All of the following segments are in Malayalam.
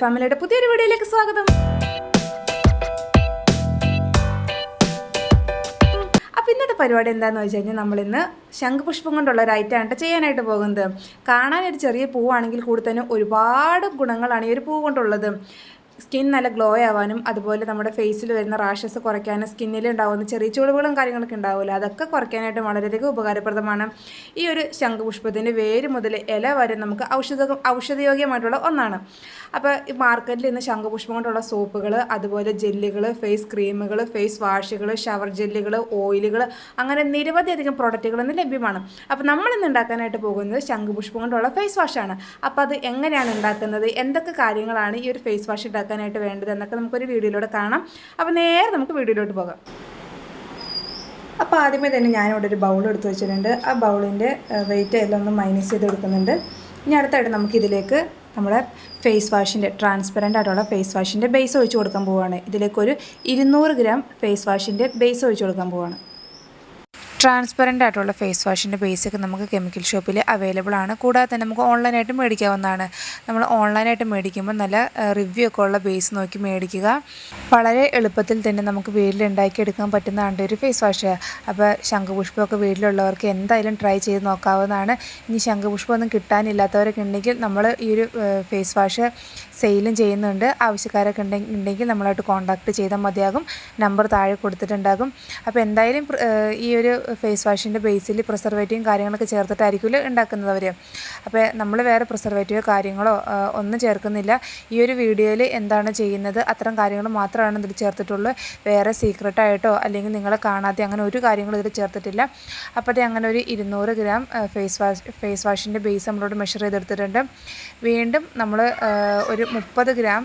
ഫാമിലിയുടെ പുതിയൊരു വീഡിയോയിലേക്ക് സ്വാഗതം. അപ്പോൾ ഇന്നത്തെ പരിപാടി എന്താണെന്ന് വെച്ച് കഴിഞ്ഞാൽ നമ്മളിന്ന് ശംഖുപുഷ്പം കൊണ്ടുള്ള ഒരു ഐറ്റമാണ് ചെയ്യാനായിട്ട് പോകുന്നത്. കാണാൻ ഒരു ചെറിയ പൂവാണെങ്കിൽ കൂടി തന്നെ ഒരുപാട് ഗുണങ്ങളാണ് ഈ ഒരു പൂ കൊണ്ടുള്ളത്. സ്കിൻ നല്ല ഗ്ലോ ആവാനും അതുപോലെ നമ്മുടെ ഫേസിൽ വരുന്ന റാഷസ് കുറയ്ക്കാനും സ്കിന്നിൽ ഉണ്ടാകുന്ന ചെറിയ ചുളിവുകളും കാര്യങ്ങളൊക്കെ ഉണ്ടാവില്ല അതൊക്കെ കുറയ്ക്കാനായിട്ട് വളരെയധികം ഉപകാരപ്രദമാണ്. ഈ ഒരു ശംഖുപുഷ്പത്തിന്റെ വേര് മുതൽ ഇല വരെ നമുക്ക് ഔഷധ ഔഷധയോഗ്യമായിട്ടുള്ള ഒന്നാണ്. അപ്പോൾ ഈ മാർക്കറ്റിൽ ഇന്ന് ശംഖുപുഷ്പം കൊണ്ടുള്ള സോപ്പുകൾ അതുപോലെ ജെല്ലുകൾ ഫേസ് ക്രീമുകൾ ഫേസ് വാഷുകൾ ഷവർ ജെല്ലുകൾ ഓയിലുകൾ അങ്ങനെ നിരവധി അധികം പ്രോഡക്റ്റുകൾ ഇന്ന് ലഭ്യമാണ്. അപ്പോൾ നമ്മൾ ഇന്ന് ഉണ്ടാക്കാനായിട്ട് പോകുന്നത് ശംഖുപുഷ്പം കൊണ്ടുള്ള ഫേസ് വാഷാണ്. അപ്പോൾ അത് എങ്ങനെയാണ് ഉണ്ടാക്കുന്നത്? എന്തൊക്കെ കാര്യങ്ങളാണ് ഈ ഒരു ഫേസ് വാഷ് ഉണ്ടാക്കാനായിട്ട് വേണ്ടത് എന്നൊക്കെ നമുക്കൊരു വീഡിയോയിലൂടെ കാണാം. അപ്പോൾ നേരെ നമുക്ക് വീഡിയോയിലോട്ട് പോകാം. അപ്പോൾ ആദ്യമേ തന്നെ ഞാനിവിടെ ഒരു ബൗൾ എടുത്ത് വെച്ചിട്ടുണ്ട്. ആ ബൗളിന്റെ വെയിറ്റ് എല്ലാം ഒന്ന് മൈനസ് ചെയ്ത് കൊടുക്കുന്നുണ്ട്. ഇനി അടുത്തായിട്ട് നമുക്കിതിലേക്ക് നമ്മുടെ ഫേസ് വാഷിന്റെ ട്രാൻസ്പെറന്റ് ആയിട്ടുള്ള ഫേസ് വാഷിന്റെ ബേസ് ഒഴിച്ച് കൊടുക്കാൻ പോവുകയാണ് ഇതിലേക്കൊരു ഇരുന്നൂറ് ഗ്രാം ഫേസ് വാഷിന്റെ ബേസ് ഒഴിച്ച് കൊടുക്കാൻ പോവുകയാണ് ട്രാൻസ്പെറന്റ് ആയിട്ടുള്ള ഫേസ് വാഷിന്റെ ബേസൊക്കെ നമുക്ക് കെമിക്കൽ ഷോപ്പിൽ അവൈലബിൾ ആണ്. കൂടാതെ തന്നെ നമുക്ക് ഓൺലൈനായിട്ട് മേടിക്കാവുന്നതാണ്. നമ്മൾ ഓൺലൈനായിട്ട് മേടിക്കുമ്പോൾ നല്ല റിവ്യൂ ഒക്കെ ഉള്ള ബേസ് നോക്കി മേടിക്കുക. വളരെ എളുപ്പത്തിൽ തന്നെ നമുക്ക് വീട്ടിൽ ഉണ്ടാക്കിയെടുക്കാൻ പറ്റുന്നതാണ് ഒരു ഫേസ് വാഷ് അപ്പോൾ ശംഖുപുഷ്പമൊക്കെ വീട്ടിലുള്ളവർക്ക് എന്തായാലും ട്രൈ ചെയ്ത് നോക്കാവുന്നതാണ്. ഇനി ശംഖുപുഷ്പമൊന്നും കിട്ടാനില്ലാത്തവരൊക്കെ ഉണ്ടെങ്കിൽ നമ്മൾ ഈ ഒരു ഫേസ് വാഷ് സെയിലും ചെയ്യുന്നുണ്ട്. ആവശ്യക്കാരൊക്കെ ഉണ്ടെങ്കിൽ ഉണ്ടെങ്കിൽ നമ്മളായിട്ട് കോൺടാക്ട് ചെയ്താൽ മതിയാകും. നമ്പർ താഴെ കൊടുത്തിട്ടുണ്ടാകും. അപ്പോൾ എന്തായാലും ഈ ഒരു ഫേസ് വാഷിന്റെ ബേസിൽ പ്രിസർവേറ്റീവും കാര്യങ്ങളൊക്കെ ചേർത്തിട്ടായിരിക്കുമല്ലോ ഉണ്ടാക്കുന്നത് അവർ അപ്പോൾ നമ്മൾ വേറെ പ്രിസർവേറ്റീവോ കാര്യങ്ങളോ ഒന്നും ചേർക്കുന്നില്ല. ഈ ഒരു വീഡിയോയിൽ എന്താണ് ചെയ്യുന്നത് അത്തരം കാര്യങ്ങൾ മാത്രമാണ് ഇതിൽ ചേർത്തിട്ടുള്ളൂ. വേറെ സീക്രട്ടായിട്ടോ അല്ലെങ്കിൽ നിങ്ങളെ കാണാതെ അങ്ങനെ ഒരു കാര്യങ്ങളും ഇതിൽ ചേർത്തിട്ടില്ല. അപ്പോഴത്തെ അങ്ങനെ ഒരു ഇരുന്നൂറ് ഗ്രാം ഫേസ് വാഷ് ഫേസ് വാഷിന്റെ ബേസ് നമ്മളോട് മെഷർ ചെയ്തെടുത്തിട്ടുണ്ട്. വീണ്ടും നമ്മൾ ഒരു മുപ്പത് ഗ്രാം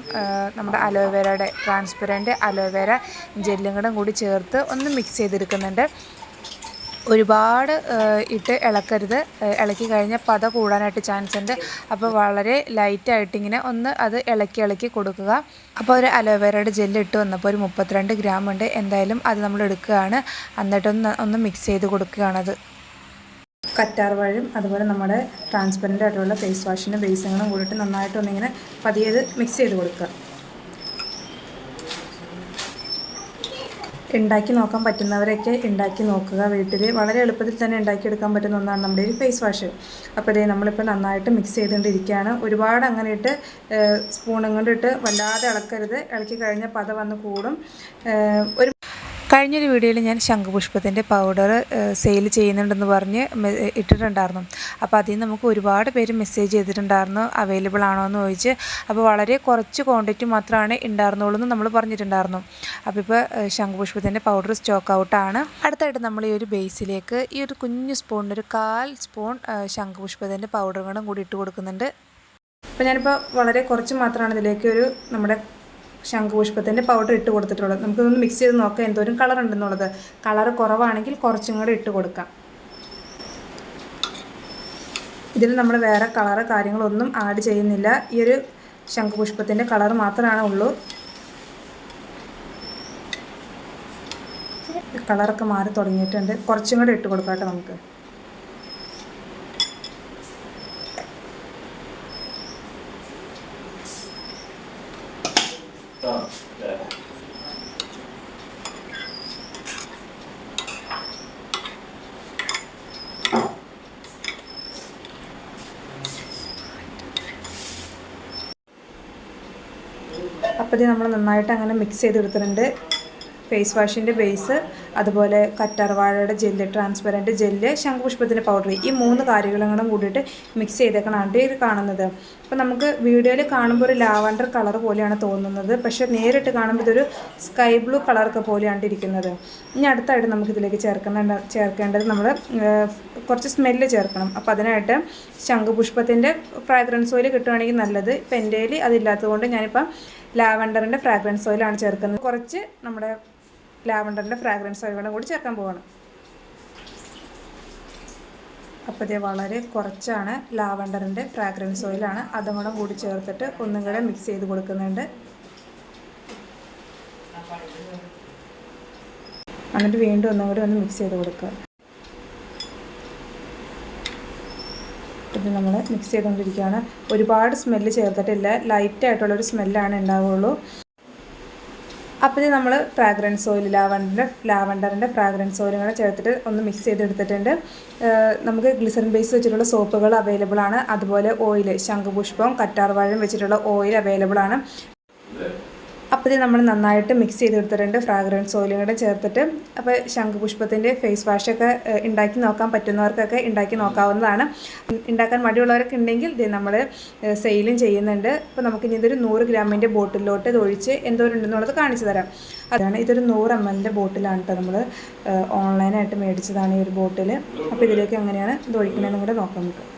നമ്മുടെ അലോവേരയുടെ ട്രാൻസ്പെറന്റ് അലോവേര ജെല്ലും കൂടെ കൂടി ചേർത്ത് ഒന്ന് മിക്സ് ചെയ്തെടുക്കുന്നുണ്ട്. ഒരുപാട് ഇട്ട് ഇളക്കരുത്. ഇളക്കി കഴിഞ്ഞാൽ പത കൂടാനായിട്ട് ചാൻസ് ഉണ്ട്. അപ്പോൾ വളരെ ലൈറ്റായിട്ട് ഇങ്ങനെ ഒന്ന് അത് ഇളക്കി ഇളക്കി കൊടുക്കുക. അപ്പോൾ ഒരു അലോവേരയുടെ ജെല്ല് ഇട്ട് വന്നപ്പോൾ ഒരു മുപ്പത്തിരണ്ട് ഗ്രാം ഉണ്ട്. എന്തായാലും അത് നമ്മൾ എടുക്കുകയാണ്. എന്നിട്ടൊന്ന് ഒന്ന് മിക്സ് ചെയ്ത് കൊടുക്കുകയാണത് കറ്റാർ വഴിയും അതുപോലെ നമ്മുടെ ട്രാൻസ്പെറന്റ് ആയിട്ടുള്ള ഫേസ് വാഷിന്റെ ബേസുകളും കൂടിയിട്ട് നന്നായിട്ടൊന്നിങ്ങനെ പതിയത് മിക്സ് ചെയ്ത് കൊടുക്കുക. ഉണ്ടാക്കി നോക്കാൻ പറ്റുന്നവരൊക്കെ ഉണ്ടാക്കി നോക്കുക വീട്ടിൽ വളരെ എളുപ്പത്തിൽ തന്നെ ഉണ്ടാക്കിയെടുക്കാൻ പറ്റുന്ന ഒന്നാണ് നമ്മുടെ ഈ ഫേസ് വാഷ് അപ്പോൾ ഇതേ നമ്മളിപ്പോൾ നന്നായിട്ട് മിക്സ് ചെയ്തുകൊണ്ടിരിക്കുകയാണ്. ഒരുപാട് അങ്ങനെ ഇട്ട് സ്പൂണും കൊണ്ടിട്ട് വല്ലാതെ ഇളക്കരുത്. ഇളക്കി കഴിഞ്ഞാൽ പത വന്ന് കൂടും. ഒരു കഴിഞ്ഞൊരു വീഡിയോയിൽ ഞാൻ ശംഖുപുഷ്പത്തിന്റെ പൗഡർ സെയിൽ ചെയ്യുന്നുണ്ടെന്ന് പറഞ്ഞ് ഇട്ടിട്ടുണ്ടായിരുന്നു. അപ്പോൾ അതിൽ നമുക്ക് ഒരുപാട് പേര് മെസ്സേജ് ചെയ്തിട്ടുണ്ടായിരുന്നു അവൈലബിൾ ആണോ? എന്ന് ചോദിച്ച്. അപ്പോൾ വളരെ കുറച്ച് ക്വാണ്ടിറ്റി മാത്രമാണ് ഉണ്ടായിരുന്നുള്ളൂ എന്ന് നമ്മൾ പറഞ്ഞിട്ടുണ്ടായിരുന്നു. അപ്പോൾ ഇപ്പോൾ ശംഖുപുഷ്പത്തിന്റെ പൗഡർ സ്റ്റോക്ക് ഔട്ടാണ് അടുത്തായിട്ട് നമ്മൾ ഈ ഒരു ബേസിലേക്ക് ഈ ഒരു കുഞ്ഞു സ്പൂണിന്റെ ഒരു കാൽ സ്പൂൺ ശംഖുപുഷ്പത്തിന്റെ പൗഡറുകളും കൂടി ഇട്ട് കൊടുക്കുന്നുണ്ട്. അപ്പോൾ ഞാനിപ്പോൾ വളരെ കുറച്ച് മാത്രമാണ് ഇതിലേക്ക് ഒരു നമ്മുടെ ശംഖുപുഷ്പത്തിന്റെ പൗഡർ ഇട്ട് കൊടുത്തിട്ടുള്ളത്. നമുക്കിതൊന്ന് മിക്സ് ചെയ്ത് നോക്കാം എന്തോരം കളർ ഉണ്ടെന്നുള്ളത്. കളർ കുറവാണെങ്കിൽ കുറച്ചും കൂടെ ഇട്ട് കൊടുക്കാം. ഇതിൽ നമ്മൾ വേറെ കളറ് കാര്യങ്ങളൊന്നും ആഡ് ചെയ്യുന്നില്ല. ഈ ഒരു ശംഖുപുഷ്പത്തിന്റെ കളർ മാത്രമാണ് ഉള്ളൂ. കളറൊക്കെ മാറി തുടങ്ങിയിട്ടുണ്ട്. കുറച്ചും കൂടെ ഇട്ട് കൊടുക്കാം കേട്ടോ നമുക്ക്. അപ്പോൾ ഇത് നമ്മൾ നന്നായിട്ട് അങ്ങനെ മിക്സ് ചെയ്തെടുത്തിട്ടുണ്ട്. ഫേസ് വാഷിന്റെ ബേസ് അതുപോലെ കറ്റാർവാഴയുടെ ജെല്ല് ട്രാൻസ്പെറന്റ് ജെല്ല് ശംഖുപുഷ്പത്തിന്റെ പൗഡർ ഈ മൂന്ന് കാര്യങ്ങളും കൂടെ കൂടിയിട്ട് മിക്സ് ചെയ്തേക്കണാണ്ട് ഇത് കാണുന്നത്. അപ്പോൾ നമുക്ക് വീഡിയോയിൽ കാണുമ്പോൾ ഒരു ലാവണ്ടർ കളർ പോലെയാണ് തോന്നുന്നത്. പക്ഷേ നേരിട്ട് കാണുമ്പോൾ ഇതൊരു സ്കൈ ബ്ലൂ കളറൊക്കെ പോലെയാണ് ഇരിക്കുന്നത്. ഇനി അടുത്തായിട്ട് നമുക്കിതിലേക്ക് ചേർക്കേണ്ട ചേർക്കേണ്ടത് നമ്മൾ കുറച്ച് സ്മെല്ല് ചേർക്കണം. അപ്പോൾ അതിനായിട്ട് ശംഖുപുഷ്പത്തിന്റെ ഫ്രാഗ്രൻസ് ഓയിൽ കിട്ടുകയാണെങ്കിൽ നല്ലത്. ഇപ്പം എന്റെ കയ്യിൽ അതില്ലാത്തത് കൊണ്ട് ഞാനിപ്പം ലാവണ്ടറിന്റെ ഫ്രാഗ്രൻസ് ഓയിലാണ് ചേർക്കുന്നത്. കുറച്ച് നമ്മുടെ ലാവണ്ടറിന്റെ ഫ്രാഗ്രൻസ് ഓയിലും കൂടി ചേർക്കാൻ പോവാണ്. അപ്പോൾ ഇത് വളരെ കുറച്ചാണ് ലാവണ്ടറിന്റെ ഫ്രാഗ്രൻസ് ഓയിലാണ് അതും കൂടെ കൂടി ചേർത്തിട്ട് ഒന്നും കൂടെ മിക്സ് ചെയ്ത് കൊടുക്കുന്നുണ്ട്. എന്നിട്ട് വീണ്ടും ഒന്നും കൂടി ഒന്ന് മിക്സ് ചെയ്ത് കൊടുക്കുക. ഇത് നമ്മൾ മിക്സ് ചെയ്തുകൊണ്ടിരിക്കുകയാണ്. ഒരുപാട് സ്മെല്ല് ചേർത്തിട്ടില്ല. ലൈറ്റായിട്ടുള്ളൊരു സ്മെല്ലാണ് ഉണ്ടാവുള്ളൂ. അപ്പോൾ നമ്മൾ ഫ്രാഗ്രൻസ് ഓയിൽ ലാവണ്ടറിന്റെ ലാവണ്ടറിന്റെ ഫ്രാഗ്രൻസ് ഓയിലും കൂടെ ചേർത്തിട്ട് ഒന്ന് മിക്സ് ചെയ്തെടുത്തിട്ടുണ്ട്. നമുക്ക് ഗ്ലിസറിൻ ബേസ് വെച്ചിട്ടുള്ള സോപ്പുകൾ അവൈലബിൾ ആണ്. അതുപോലെ ഓയിൽ ശംഖുപുഷ്പം കറ്റാർവാഴം വെച്ചിട്ടുള്ള ഓയിൽ അവൈലബിൾ ആണ്. അപ്പോൾ ഇത് നമ്മൾ നന്നായിട്ട് മിക്സ് ചെയ്ത് കൊടുത്തിട്ടുണ്ട് ഫ്രാഗ്രൻസ് ഓയിലും കൂടെ ചേർത്തിട്ട് അപ്പോൾ ശംഖുപുഷ്പത്തിന്റെ ഫേസ് വാഷൊക്കെ ഉണ്ടാക്കി നോക്കാൻ പറ്റുന്നവർക്കൊക്കെ ഉണ്ടാക്കി നോക്കാവുന്നതാണ്. ഉണ്ടാക്കാൻ മടിയുള്ളവരൊക്കെ ഉണ്ടെങ്കിൽ ഇത് നമ്മൾ സെയിലും ചെയ്യുന്നുണ്ട്. അപ്പോൾ നമുക്ക് ഇനി ഇതൊരു നൂറ് ഗ്രാമിന്റെ ബോട്ടിലോട്ട് ഇത് ഒഴിച്ച് എന്തോരം ഉണ്ടെന്നുള്ളത് കാണിച്ചു തരാം. അതാണ് ഇതൊരു നൂറ് എം എല്ലിന്റെ ബോട്ടിലാണ് കേട്ടോ നമ്മൾ ഓൺലൈനായിട്ട് മേടിച്ചതാണ് ഈ ഒരു ബോട്ടിൽ അപ്പോൾ ഇതിലേക്ക് എങ്ങനെയാണ് ഇത് ഒഴിക്കണമെന്നും കൂടെ നോക്കാം നമുക്ക്.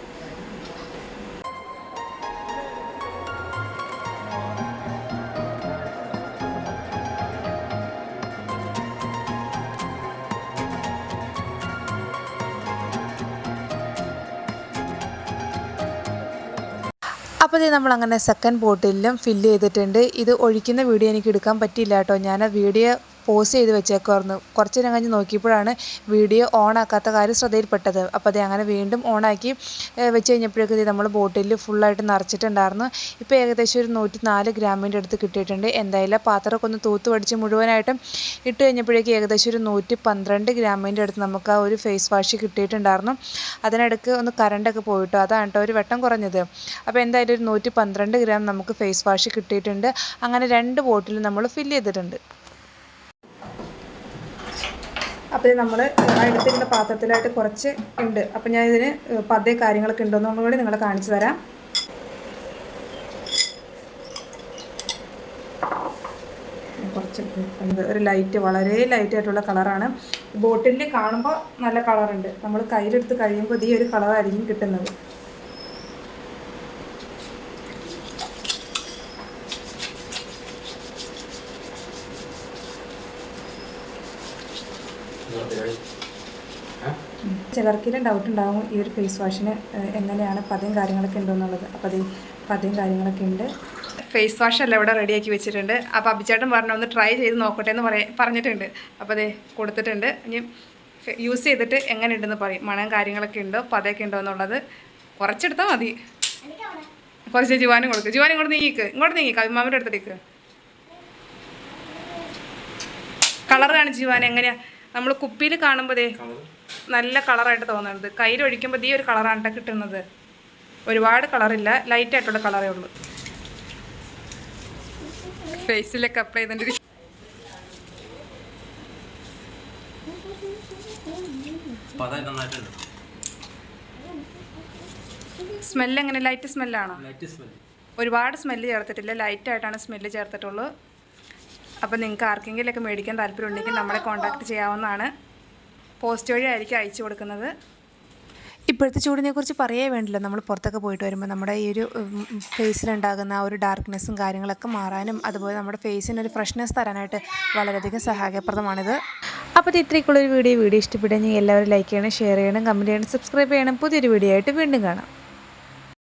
അപ്പോൾ ഇത് നമ്മൾ അങ്ങനെ സെക്കൻഡ് ബോട്ടിലും ഫില്ല് ചെയ്തിട്ടുണ്ട്. ഇത് ഒഴിക്കുന്ന വീഡിയോ എനിക്ക് എടുക്കാൻ പറ്റിയില്ല കേട്ടോ. ഞാൻ വീഡിയോ പോസ്റ്റ് ചെയ്ത് വെച്ചേക്കുമായിരുന്നു കുറച്ച് നേരം കഴിഞ്ഞ് നോക്കിയപ്പോഴാണ് വീഡിയോ ഓൺ ആക്കാത്ത കാര്യം ശ്രദ്ധയിൽപ്പെട്ടത്. അപ്പോൾ അത് അങ്ങനെ വീണ്ടും ഓണാക്കി വെച്ച് കഴിഞ്ഞപ്പോഴേക്കും ഇത് നമ്മൾ ബോട്ടിൽ ഫുള്ളായിട്ട് നിറച്ചിട്ടുണ്ടായിരുന്നു. ഇപ്പോൾ ഏകദേശം ഒരു നൂറ്റി നാല് ഗ്രാമിന്റെ അടുത്ത് കിട്ടിയിട്ടുണ്ട്. എന്തായാലും പാത്രമൊക്കെ ഒന്ന് തൂത്ത് പഠിച്ച് മുഴുവനായിട്ടും ഇട്ട് കഴിഞ്ഞപ്പോഴേക്കും ഏകദേശം ഒരു നൂറ്റി പന്ത്രണ്ട് ഗ്രാമിന്റെ അടുത്ത് നമുക്ക് ആ ഒരു ഫേസ് വാഷ് കിട്ടിയിട്ടുണ്ടായിരുന്നു. അതിനിടയ്ക്ക് ഒന്ന് കറണ്ടൊക്കെ പോയിട്ടോ? അതാണ് കേട്ടോ ഒരു വെട്ടം കുറഞ്ഞത്. അപ്പോൾ എന്തായാലും ഒരു നൂറ്റി പന്ത്രണ്ട് ഗ്രാം നമുക്ക് ഫേസ് വാഷ് കിട്ടിയിട്ടുണ്ട്. അങ്ങനെ രണ്ട് ബോട്ടിൽ നമ്മൾ ഫില്ല് ചെയ്തിട്ടുണ്ട്. അപ്പോൾ നമ്മൾ എടുത്തിരുന്ന പാത്രത്തിലായിട്ട് കുറച്ച് ഉണ്ട് അപ്പോൾ ഞാൻ ഇതിന് പതേ കാര്യങ്ങളൊക്കെ ഉണ്ടോയെന്നും കൂടി നിങ്ങളെ കാണിച്ചു തരാം. കുറച്ച്. ഒരു ലൈറ്റ് വളരെ ലൈറ്റ് ആയിട്ടുള്ള കളറാണ്. ബോട്ടിലിൽ കാണുമ്പോൾ നല്ല കളറുണ്ട്. നമ്മൾ കയ്യിലെടുത്ത് കഴിയുമ്പോൾ ഈ ഒരു കളറായിരിക്കും കിട്ടുന്നത്. ചിലർക്കെല്ലാം ഡൗട്ട് ഉണ്ടാവും ഈ ഒരു ഫേസ് വാഷിന് എങ്ങനെയാണ് പതയും കാര്യങ്ങളൊക്കെ ഉണ്ടോയെന്നുള്ളത് അപ്പോൾ അത് പതയും കാര്യങ്ങളൊക്കെ ഉണ്ട്. ഫേസ് വാഷ് എല്ലാം ഇവിടെ റെഡിയാക്കി വെച്ചിട്ടുണ്ട്. അപ്പോൾ അഭിചേട്ടൻ പറഞ്ഞു ഒന്ന് ട്രൈ ചെയ്ത് നോക്കട്ടെ എന്ന് പറയ പറഞ്ഞിട്ടുണ്ട്. അപ്പോൾ അതേ കൊടുത്തിട്ടുണ്ട്. ഇനി യൂസ് ചെയ്തിട്ട് എങ്ങനെ ഉണ്ടെന്ന് പറയും. മണം കാര്യങ്ങളൊക്കെ ഉണ്ടോ പതയൊക്കെ ഉണ്ടോ എന്നുള്ളത് കുറച്ചെടുത്താൽ മതി. കുറച്ച് ജുവാനും കൊടുക്കും. ജുവാൻ ഇങ്ങോട്ട് നീങ്ങിക്ക് ഇങ്ങോട്ട് നീങ്ങിക്ക് അഭിമാമിന്റെ അടുത്തേക്ക് കളർ കാണിച്ച് ജുവാൻ. എങ്ങനെയാ? നമ്മൾ കുപ്പിയിൽ കാണുമ്പോഴേ ദേ നല്ല കളറായിട്ട് തോന്നുന്നത് കയ്യിലൊഴിക്കുമ്പോൾ ഈ ഒരു കളറാണ് ട്ടോ കിട്ടുന്നത്. ഒരുപാട് കളറില്ല. ലൈറ്റ് ആയിട്ടുള്ള കളറേ ഉള്ളൂ. ഫേസിലൊക്കെ അപ്ലൈ ചെയ്തിട്ട് സ്മെല്ല് എങ്ങനെ? ലൈറ്റ് സ്മെല്ലാണോ ഒരുപാട് സ്മെല്ല് ചേർത്തിട്ടില്ല. ലൈറ്റ് ആയിട്ടാണ് സ്മെല്ല് ചേർത്തിട്ടുള്ളൂ. അപ്പോൾ നിങ്ങൾക്ക് ആർക്കെങ്കിലുമൊക്കെ മേടിക്കാൻ താല്പര്യം ഉണ്ടെങ്കിൽ നമ്മളെ കോൺടാക്ട് ചെയ്യാവുന്നതാണ്. പോസ്റ്റ് വഴിയായിരിക്കും അയച്ചു കൊടുക്കുന്നത്. ഇപ്പോഴത്തെ ചൂടിനെ കുറിച്ച് പറയേ വേണ്ടല്ലോ. നമ്മൾ പുറത്തൊക്കെ പോയിട്ട് വരുമ്പോൾ നമ്മുടെ ഈ ഒരു ഫേസിലുണ്ടാകുന്ന ആ ഒരു ഡാർക്ക്നെസ്സും കാര്യങ്ങളൊക്കെ മാറാനും അതുപോലെ നമ്മുടെ ഫേസിന് ഒരു ഫ്രഷ്നെസ് തരാനായിട്ട് വളരെയധികം സഹായപ്രദമാണിത്. അപ്പോൾ ഇത് ഇത്രയ്ക്കുള്ളൊരു വീഡിയോ. വീഡിയോ ഇഷ്ടപ്പെടുകയാണെങ്കിൽ എല്ലാവരും ലൈക്ക് ചെയ്യണം ഷെയർ ചെയ്യണം കമന്റ് ചെയ്യണം സബ്സ്ക്രൈബ് ചെയ്യണം. പുതിയൊരു വീഡിയോ ആയിട്ട് വീണ്ടും കാണാം.